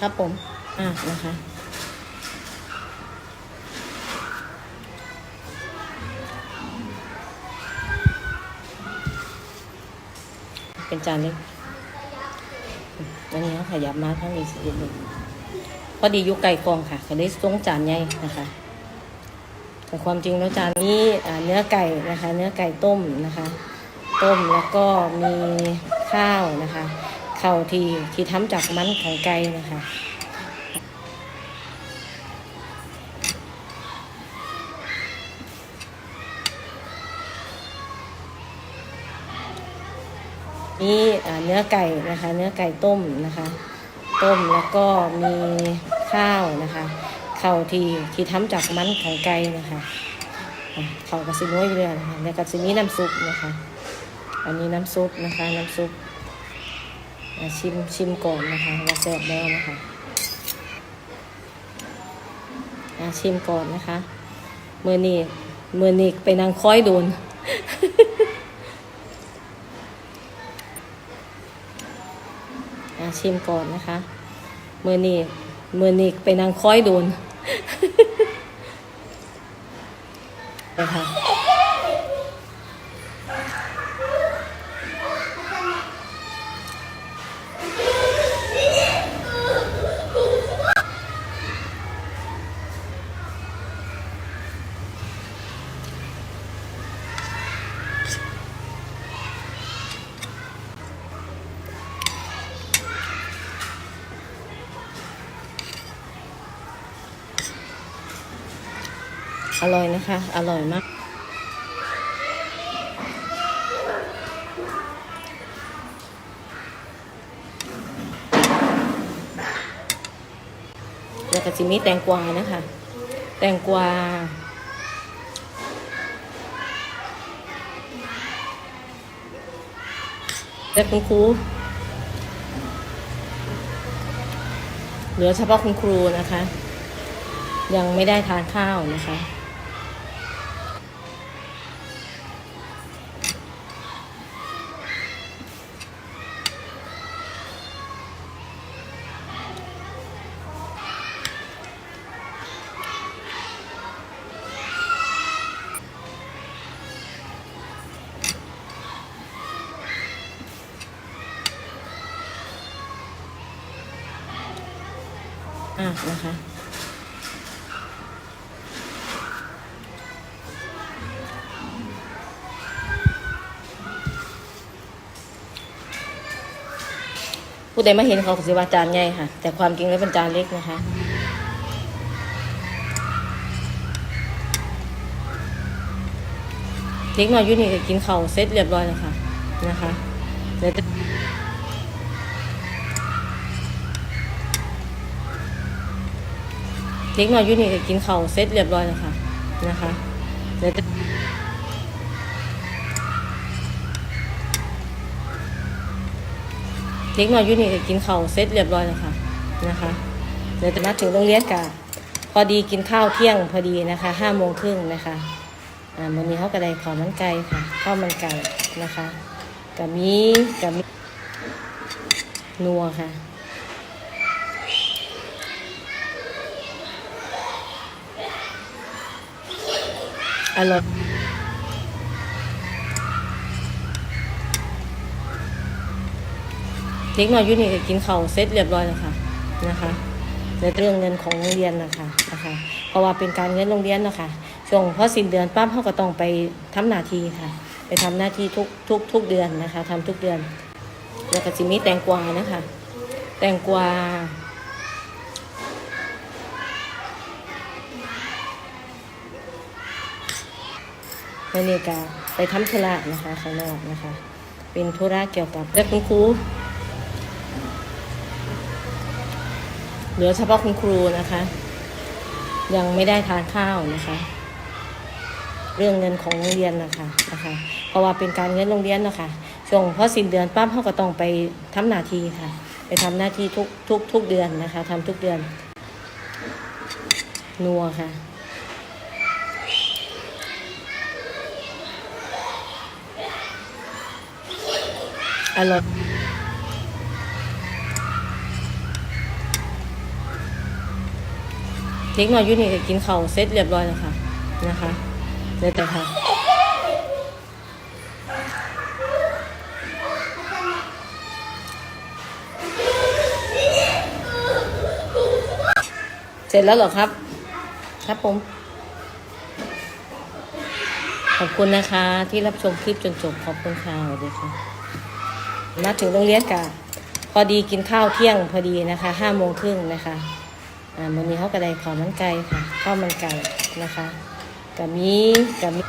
ครับผม อ่านะคะ เป็นจานเล็กอันนี้เขาขยับมาทั้งนี้สิเดียวเลยพอดียุไก่กองค่ะก็ได้ส่งจานใหญ่นะคะ แต่ความจริงแล้วจานนี้เนื้อไก่นะคะ เนื้อไก่ต้มนะคะ ต้มแล้วก็มีข้าวนะคะ ข้าวที่ที่ทำจากมันของไก่นะคะนี่เนื้อไก่นะคะ เนื้อไก่ต้มนะคะ ต้มแล้วก็มีข้าวนะคะข้าวที่ที่ทำจากมันของไก่นะคะข้าวกระสิน้อยเรือนะคะแล้วก็สิมีน้ำซุปนะคะ อันนี้น้ำซุปนะคะ น้ำซุป ชิมชิมก่อนนะคะว่าแซ่บแล้วนะคะชิมก่อนนะคะเมื่อนี้มือนี้ไปนางค้อยโดนชิมก่อนนะคะเมื่อนี้มือนี้ไปนางค้อยโดนนะคะ อร่อยนะคะ อร่อยมาก แล้วก็จะมีแตงกวานะคะ แตงกวาแล้วคุณครูเหลือเฉพาะคุณครูนะคะ ยังไม่ได้ทานข้าวนะคะ อะนะคะผู้ใดมาเห็นเขาก็สิว่าจานใหญ่ค่ะ แต่ความจริงแล้วเป็นจานเล็กนะคะเล็กน้อยยุ่นี่ก็กินเขาเสร็จเรียบร้อยแล้วค่ะนะคะเดี๋ยวจะ เล็กน้อยอยุ่นี่ก็กินข้าวเสร็จเรียบร้อยแล้วค่ะนะคะเดี๋ยวจะเล็กน้อยอยุ่นี่ก็กินข้าวเสร็จเรียบร้อยแล้วค่ะนะคะเดี๋ยวจะมาถึงโรงเรียนกะพอดีกินข้าวเที่ยงพอดีนะคะห้าโมงครึ่งนะคะอ่าวันนี้เขาก็ไดข้าวมันไก่ค่ะข้าวมันไก่นะคะกับมีกับมีนัวค่ะ อร่อยเด็กน้อยยุนี่ก็กินข้าวเสร็จเรียบร้อยแล้วค่ะนะคะ ในเรื่องเงินของโรงเรียนนะคะนะคะ เพราะว่าเป็นการเงินโรงเรียนนะคะช่วงพอสิ้นเดือนปั๊บเขาก็ต้องไปทำหน้าที่ค่ะ ไปทำหน้าที่ทุกทุกทุกเดือนนะคะทำทุกเดือน แล้วก็จะมีแตงกวานะคะ แตงกวา ไปนี่กาไปทำธุระนะคะข้างนอกนะคะ เป็นธุระเกี่ยวกับเรื่องคุณครูเหลือเฉพาะคุณครูนะคะ ยังไม่ได้ทานข้าวนะคะ เรื่องเงินของโรงเรียนนะคะนะคะ เพราะว่าเป็นการเงินโรงเรียนเนาะคะช่วงพอสิ้นเดือนปั๊บเขาก็ต้องไปทำหน้าที่ค่ะ ไปทำหน้าที่ทุกทุกทุกเดือนนะคะทำทุกเดือนนัวค่ะ อร่อยเล็กน้อยยูนี่ก็กินข้าวเสร็จเรียบร้อยแล้วค่ะนะคะเดี๋ยวแต่ค่ะเสร็จแล้วเหรอครับ ครับผมขอบคุณนะคะที่รับชมคลิปจนจบขอบคุณค่ะสวัสดีค่ะ มาถึงโรงเรียนกะพอดีกินข้าวเที่ยงพอดีนะคะห้าโมงครึ่งนะคะอ่าวันนี้เขากระไดข้าวมันไก่ค่ะข้าวมันไก่นะคะกับมีกับมี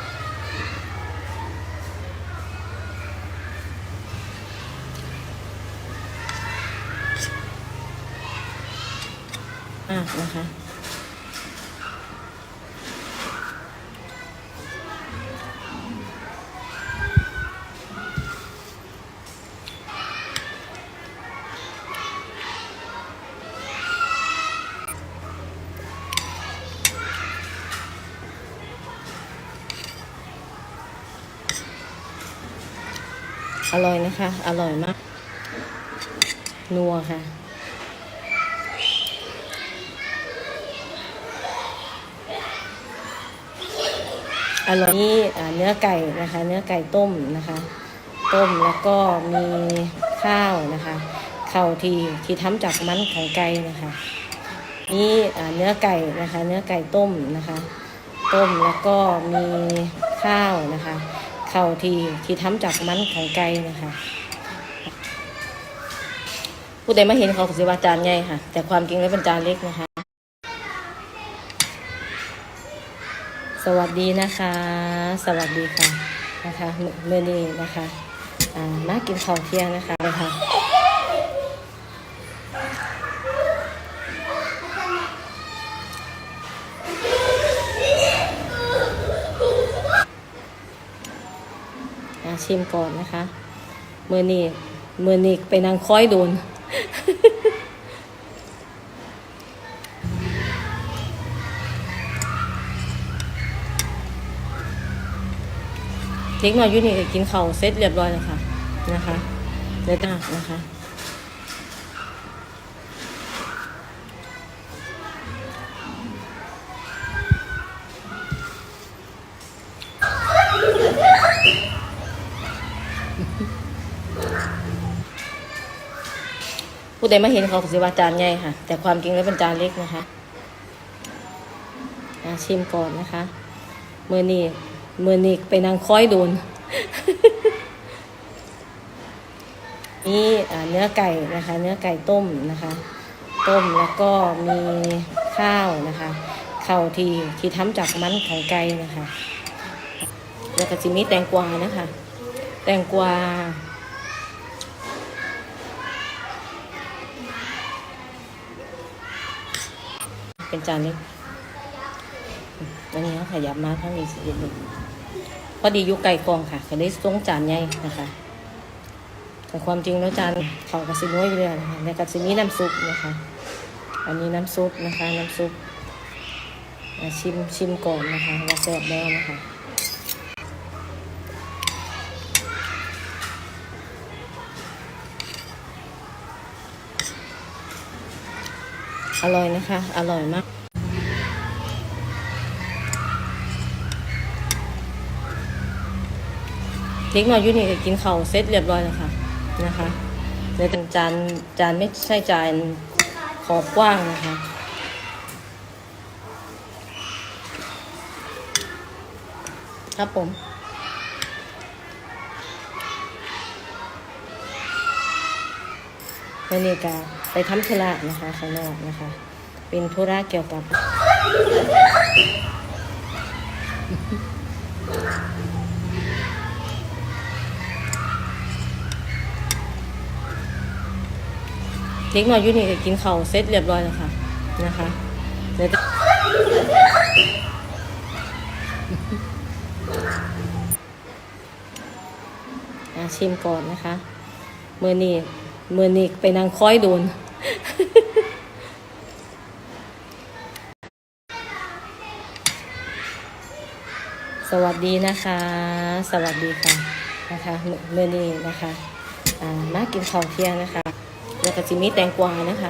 อะนะคะ อร่อยนะคะ อร่อยมาก นัวค่ะ อร่อยนี่เนื้อไก่นะคะ เนื้อไก่ต้มนะคะ ต้มแล้วก็มีข้าวนะคะข้าวที่ที่ทำจากมันของไก่นะคะ นี่เนื้อไก่นะคะ เนื้อไก่ต้มนะคะ ต้มแล้วก็มีข้าวนะคะ ข้าวที่ที่ทำจากมันของไก่นะคะผู้ใดมาเห็นเขาสิว่าจานใหญ่ค่ะ แต่ความจริงแล้วเป็นจานเล็กนะคะ สวัสดีนะคะ สวัสดีค่ะนะคะเมื่อนี้นะคะมากินข้าวเที่ยงนะคะนะคะ ชิมก่อนนะคะเมื่อนี้เมื่อนี้ไปนางค้อยโดน เล็กน้อยยุ่นี่ก็กินข้าวเสร็จเรียบร้อยแล้วค่ะนะคะเดี๋ยวจ้านะคะ ใดมาเห็นเขาก็สิว่าจานใหญ่ค่ะ แต่ความจริงแล้วเป็นจานเล็กนะคะชิมก่อนนะคะเมื่อนี้เมื่อนี้ไปนางค้อยโดน นี่เนื้อไก่นะคะ เนื้อไก่ต้มนะคะ ต้มแล้วก็มีข้าวนะคะข้าวที่ที่ทำจากมันของไก่นะคะ แล้วก็จะมีแตงกวานะคะ แตงกวา เป็นจานเล็กอันนี้เขาขยับมาทั้งนี้สิเดียวพอดีอยุไก่กองค่ะก็ได้ส่งจานใหญ่นะคะ แต่ความจริงแล้วจานเขากระสิน้อยู่เลยนะคะแล้วก็สิมีน้ำซุปนะคะ อันนี้น้ำซุปนะคะ น้ำซุปชิมชิมก่อนนะคะว่าแซ่บแล้วนะคะ อร่อยนะคะ อร่อยมากเล็กน้อยอยู่นี่ก็กินข้าเสร็จเรียบร้อยแล้วค่ะนะคะเดี๋ยวจานจานไม่ใช่จานขอบกว้างนะคะครับผมวันนี้ก็ ไปทำธุระนะคะข้างนอกนะคะ เป็นธุระเกี่ยวกับเล็กน้อยยู่นี่กินข้าวเสร็จเรียบร้อยแล้วค่ะนะคะเดี๋ยวจะชิมก่อนนะคะ เมื่อนี้ เมื่อนี้ไปนางค้อยโดน สวัสดีนะคะ สวัสดีค่ะนะคะเมื่อนี้นะคะมากินข้าวเที่ยงนะคะ แล้วก็จะมีแตงกวานะคะ